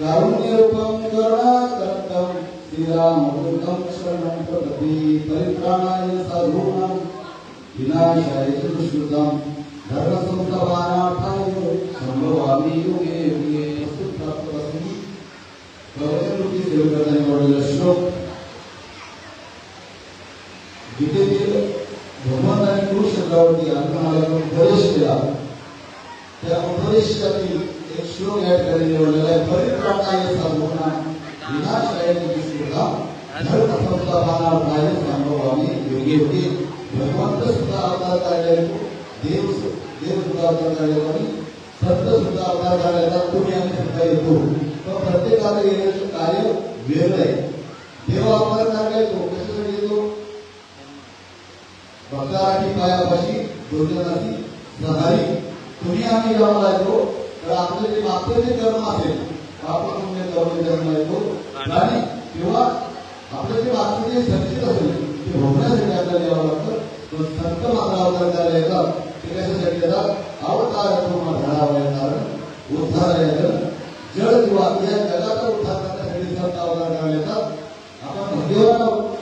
कारुण्यरूपं करुणाकर्तं श्रीरामदूतं शरणं प्रपति परित्राणाय साधूनां विनाशाय चतुष्कृतं धर्मसंस्तवानार्थाय सम्भवामि युगे युगे। ठिकाणी निवडलेला आहे परित्राणाय धर्म भगवंत सुद्धा अवतार काढले देव देव सुद्धा अवतार काढले आणि संत सुद्धा अवतार काढायचा तुम्ही आम्ही सुद्धा येतो पण प्रत्येकाला येण्याचं कार्य वेगळं आहे देव अवतार येतो कशासाठी येतो भक्ताची पायापाशी दुर्जनाची सहारी तुम्ही आम्ही जाऊन येतो. तर आपले जे मागचे जे कर्म असेल आपण पुण्य कर्म जन्म येतो आणि किंवा आपलं जे मागचं जे संचित असेल ते भोगण्यासाठी आपल्याला यावं लागतं. तो संत मात्र त्याला येतात ते कशासाठी येतात? अवतार पूर्ण घडावा येणार उद्धार येतं जड किंवा या जगाचा उद्धार करण्यासाठी संत अवतार करायला येतात. आपण भाग्यवान आहोत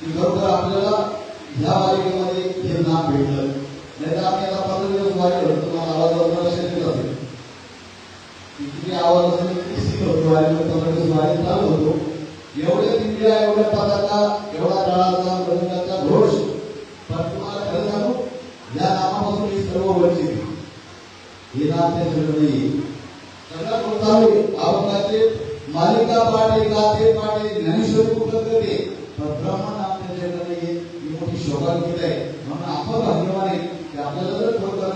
की खरोखर आपल्याला ह्या वारीकेमध्ये हे नाम भेटलं नाही तर आम्ही आता पंधरा दिवस वारी होतो तुम्हाला आवाज वगैरे लक्षात येत असेल किती आवाज असेल होतो चालू होतो. एवढे दिंड्या एवढ्या पदाचा एवढा काळाचा मृदंगाचा घोष पण तुम्हाला खरं सांगू या नामापासून सर्व वंचित हे नाम त्याच्याकडे नाही सगळ्यात मोठा अभंगाचे मालिका पाठे गाते पाठे ज्ञानेश्वरी कुठं करते पण ब्रह्म नाम त्याच्याकडे नाही ही मोठी आहे. म्हणून आपण भाग्यवान की आपल्याला जर खरोखर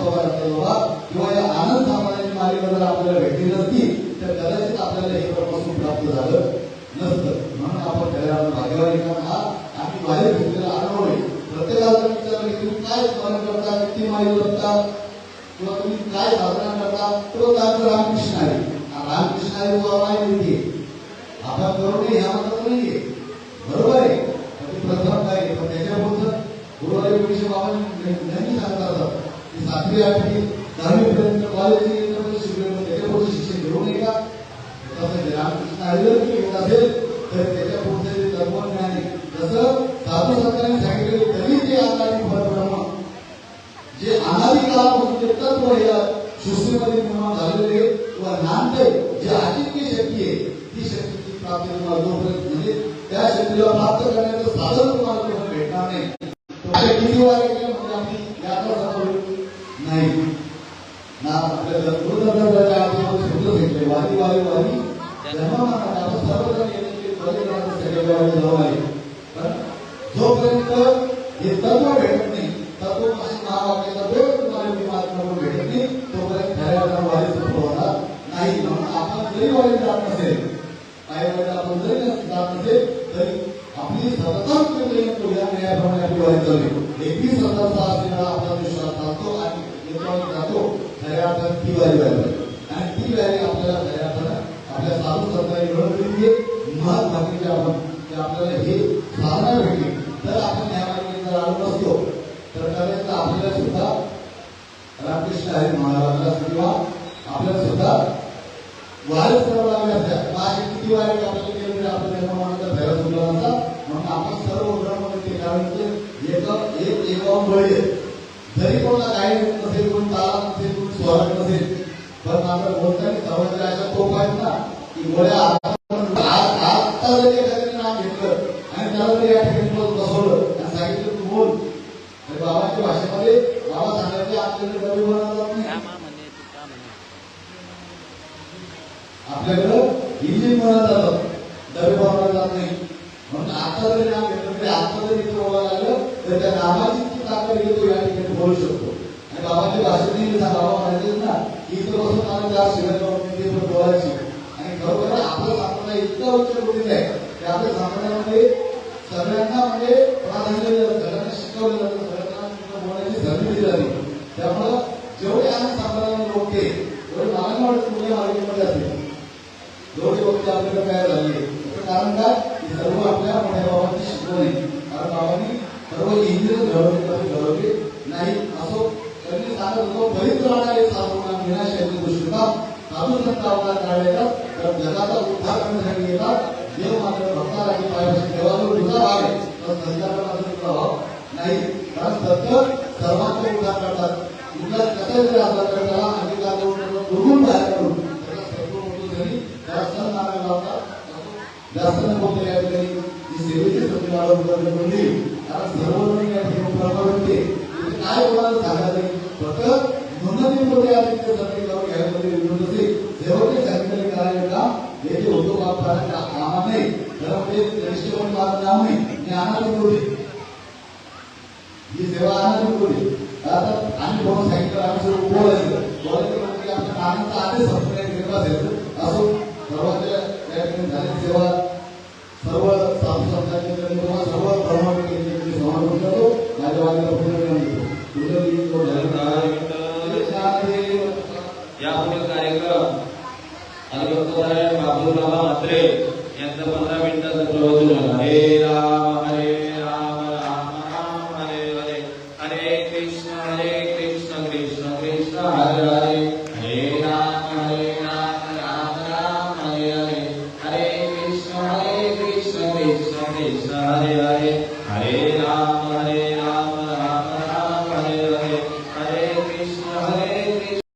बाबा आपल्याला बाबा किंवा या आनंद सामान्याची मालिका जर आपल्याला भेटली नसती तर कदाचित आपल्याला हे ब्रह्मसून प्राप्त झालं नसतं. म्हणून आपण त्याला भाग्यवान आहे कारण हा आम्ही बाहेर घेतलेला अनुभव आहे प्रत्येकाला विचारलं की तुम्ही काय स्मरण करता? किती माहिती करता किंवा तुम्ही काय साधना करता? तो त्याचं रामकृष्ण आहे. रामकृष्ण आहे तो आम्हाला माहिती आपण करू नये ह्या म्हणत नाहीये. बरोबर आहे. प्रथम काय पण त्याच्याबद्दल गुरुवारी विषय बाबा नेहमी सांगतात. की सातवी आठवी दहावी कॉलेज शिकले त्याच्या शिक्षण घेऊ नये का रामकृष्ण घेत असेल तर तत्वज्ञान जसं साधू संतांनी सांगितले तरी ते परब्रह्म जे अनादी तत्व या सृष्टीमध्ये निर्माण झालेले किंवा नांदते जे अजिंक्य शक्ती आहे ती शक्तीची प्राप्ती तुम्हाला जोपर्यंत म्हणजे त्या शक्तीला प्राप्त करण्याचं साधन तुम्हाला भेटणार नाही किती म्हणजे आपल्याला गुरुदत्ताच्या आधी शब्द वारी वारी वारी जन्मामध्ये आपण सर्वजण जाऊ आहे पण जोपर्यंत हे तत्व भेटत नाही तत्व असे महावाक्याचा वेळ तुम्हाला मी महात्मा भेटत नाही तोपर्यंत खऱ्या अर्थानं वारी होणार नाही म्हणून आपण जरी वारी जात नसेल काही वेळेला आपण जरी जात नसेल तरी आपली सतत प्रयत्न या आपली वारी चालू एकवीस आपला विश्वास चालतो आणि आपल्याला ती वारी व्हायला आणि ती वारी आपल्याला तयार करा आपल्या साधू संतांनी घडवलेली आहे महत्वाची आपण की आपल्याला हे साधना भेटली तर आपण या मार्गाने जर आलो नसतो तर कदाचित आपल्याला सुद्धा रामकृष्ण हरी महाराजांना किंवा आपल्याला सुद्धा वारे सर्व लागले असत्या माझे किती वारे आपल्याला केले तरी आपल्या निर्माणाचा फेरा सुटला नसता. म्हणून आपण सर्व ब्रह्मविद्ये कारण एक एक एकावन्न बळी आहे. जरी कोणाला काही नसेल कोण ताला नसेल कोण स्वरात नसेल पण आपल्या बोलताना समजलं अशा तो आहेत ना की गोळ्या आता जरी एखाद्याने नाव घेतलं आणि त्याला जर या ठिकाणी बसवलं आणि सांगितलं तू बोल. तर बाबाच्या भाषेमध्ये बाबा सांगायचे आपल्याकडे डबे बनवला नाही. आपल्याकडं इंजिन बनवलं जातं डबे जात नाही. म्हणून आता जरी नाव घेतलं तरी आता जरी इथं बोलायला लागलं तर त्या नावाची ताकद घेतो या ठिकाणी बोलू शकतो आणि बाबांच्या भाषेत नाही सांगा बाबा म्हणायचे ना की इथं बसून मला त्या शिवाय बोलायची आणि खरोखर आपलं संप्रदाय इतका उच्च कोटीचा आहे की आपल्या संप्रदायामध्ये सगळ्यांना म्हणजे प्राधान्य दिलं जातं, सगळ्यांना शिकवलं जातं सगळ्यांना तिथं बोलण्याची संधी दिली जाते त्यामुळं जेवढे आम्ही संप्रदायामध्ये लोक आहे तेवढे मला नाही वाटत मुलं मार्केटमध्ये असतील जेवढे वक्ते आपल्याकडे काय झाले त्याचं कारण काय की सर्व आपल्या मोठ्या बाबांची शिकवण आहे कारण बाबांनी सर्व इंग्रज घडवले कधी घडवले नाही असो त्यांनी सांगत होतो फलित राहणारे साधूंना विनाशाचे दुष्कृताप साधू संत अवतार काढले तर जगाचा उद्धार करण्यासाठी येतात. देव मात्र भक्ताराची पायापाशी देवाचा उद्धार आहे तर संतांना प्रभाव नाही. कारण सत्य सर्वांचा उद्धार करतात. उद्धार कसा जरी असला करताना आणि अंगीकार करून दुर्गुण बाहेर करून जास्त नको त्या ठिकाणी ही सेवेची संधी मला उपलब्ध करून देईल कारण सर्वजण या ठिकाणी प्रभाव होते इथे काय कोणाला सांगायचं नाही फक्त नोंदणीमध्ये या ठिकाणी संधी लावून घ्यायमध्ये विरोध असेल सेवके सांगितलेले कार्य काम हे जे होतो काम करायला कामा नाही तर म्हणजे निष्ठ म्हणून माझं नाव नाही मी अनाथ होते ही सेवा अनाथ होती आता आम्ही दोन सांगितलं आम्ही सर्व बोलायचं बोलायचं म्हणजे आमच्या नानांचा आदेश संपूर्ण सेवा हरिभक्तराय बाबूराव म्हात्रे यांचं पंधरा मिनिटाचं प्रवचन होईल. हरे राम हरे राम राम राम हरे हरे. हरे कृष्ण हरे कृष्ण कृष्ण कृष्ण हरे हरे. हरे राम हरे